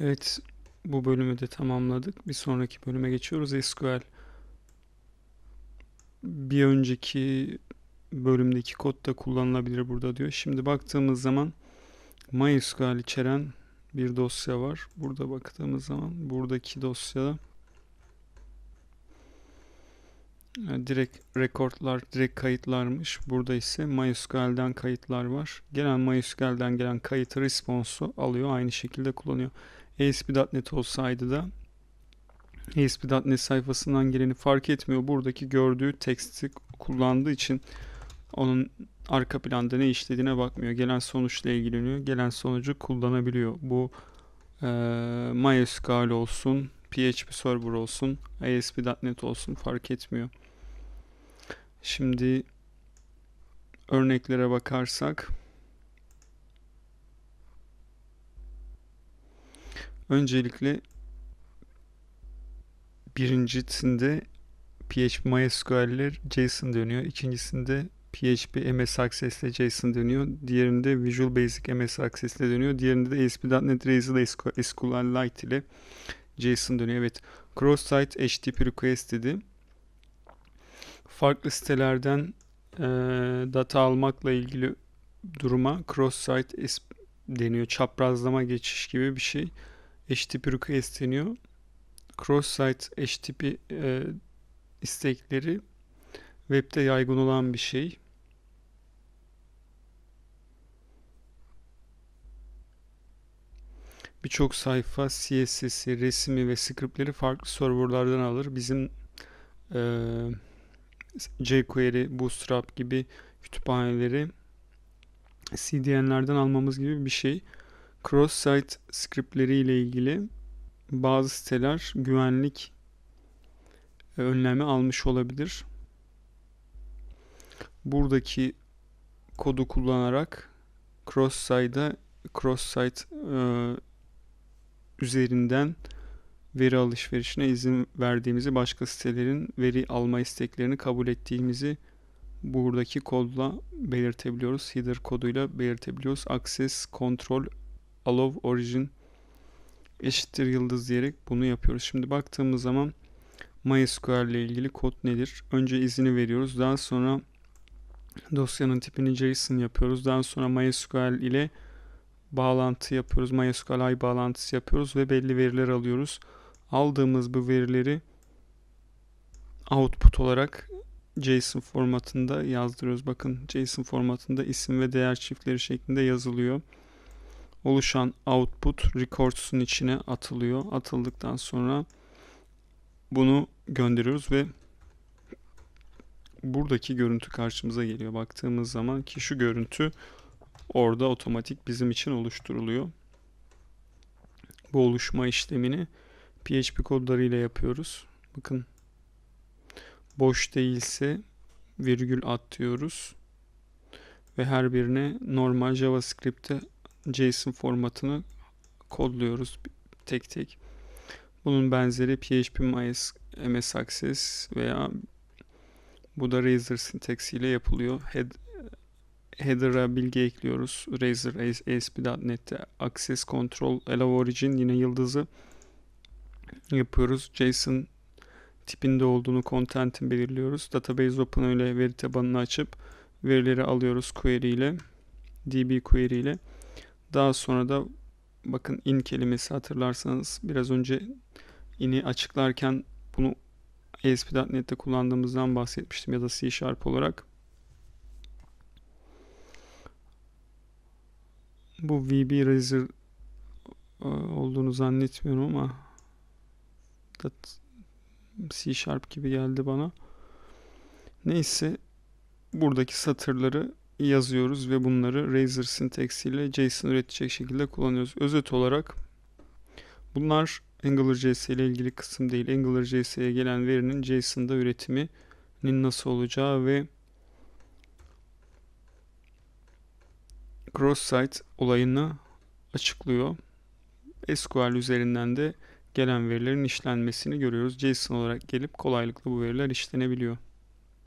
Evet, bu bölümü de tamamladık. Bir sonraki bölüme geçiyoruz. SQL. Bir önceki bölümdeki kod da kullanılabilir burada diyor. Şimdi baktığımız zaman MySQL içeren bir dosya var. Burada baktığımız zaman buradaki dosyada e, direkt rekordlar, direkt kayıtlarmış. Burada ise MySQL'den kayıtlar var. Gelen MySQL'den gelen kayıtı response'u alıyor. Aynı şekilde kullanıyor. ASP.NET olsaydı da ASP.NET sayfasından geleni fark etmiyor. Buradaki gördüğü teksti kullandığı için onun arka planda ne işlediğine bakmıyor. Gelen sonuçla ilgileniyor. Gelen sonucu kullanabiliyor. Bu e, MySQL olsun, PHP Server olsun, ASP.NET olsun fark etmiyor. Şimdi örneklere bakarsak öncelikle birincisinde PHP MySQL'ler JSON dönüyor. İkincisinde PHP MS Access ile JSON dönüyor. Diğerinde Visual Basic MS Access ile dönüyor. Diğerinde de ASP.NET Razor SQLite ile JSON dönüyor. Evet. Cross-site HTTP request dedi. Farklı sitelerden e, data almakla ilgili duruma cross-site deniyor. Çaprazlama geçiş gibi bir şey. HTTP request deniyor. Cross-site HTTP e, istekleri webde yaygın olan bir şey. Birçok sayfa CSS'i, resmi ve scriptleri farklı serverlardan alır. Bizim e, jQuery, Bootstrap gibi kütüphaneleri CDN'lerden almamız gibi bir şey. Cross-site scriptleri ile ilgili bazı siteler güvenlik önlemi almış olabilir. Buradaki kodu kullanarak cross-site'a cross-site e, üzerinden veri alışverişine izin verdiğimizi, başka sitelerin veri alma isteklerini kabul ettiğimizi buradaki kodla belirtebiliyoruz. Header koduyla belirtebiliyoruz. Access, Control, Allow, Origin eşittir yıldız diyerek bunu yapıyoruz. Şimdi baktığımız zaman MySQL ile ilgili kod nedir? Önce izini veriyoruz. Daha sonra dosyanın tipini JSON yapıyoruz. Daha sonra MySQL ile bağlantı yapıyoruz. MySQL i bağlantısı yapıyoruz ve belli veriler alıyoruz. Aldığımız bu verileri output olarak JSON formatında yazdırıyoruz. Bakın JSON formatında isim ve değer çiftleri şeklinde yazılıyor. Oluşan output records'un içine atılıyor. Atıldıktan sonra bunu gönderiyoruz ve buradaki görüntü karşımıza geliyor. Baktığımız zaman ki şu görüntü orada otomatik bizim için oluşturuluyor. Bu oluşma işlemini PHP kodlarıyla yapıyoruz. Bakın boş değilse virgül at diyoruz. Ve her birine normal JavaScript'te JSON formatını kodluyoruz tek tek. Bunun benzeri PHP MS Access veya bu da Razor sintaksiyle yapılıyor. Head, header'a bilgi ekliyoruz. Razor ASP.NET'te Access Control Allow Origin yine yıldızı yapıyoruz. JSON tipinde olduğunu content'in belirliyoruz. Database Open ile veri tabanını açıp verileri alıyoruz query ile db query ile. Daha sonra da bakın in kelimesi hatırlarsanız biraz önce in'i açıklarken bunu ASP.NET'te kullandığımızdan bahsetmiştim ya da C Sharp olarak. Bu VB Razor e, olduğunu zannetmiyorum ama C Sharp gibi geldi bana. Neyse buradaki satırları yazıyoruz ve bunları Razor sintaksiyle JSON üretecek şekilde kullanıyoruz. Özet olarak bunlar AngularJS ile ilgili kısım değil. AngularJS'ye gelen verinin JSON'da üretiminin nasıl olacağı ve cross-site olayını açıklıyor. SQL üzerinden de gelen verilerin işlenmesini görüyoruz. JSON olarak gelip kolaylıkla bu veriler işlenebiliyor.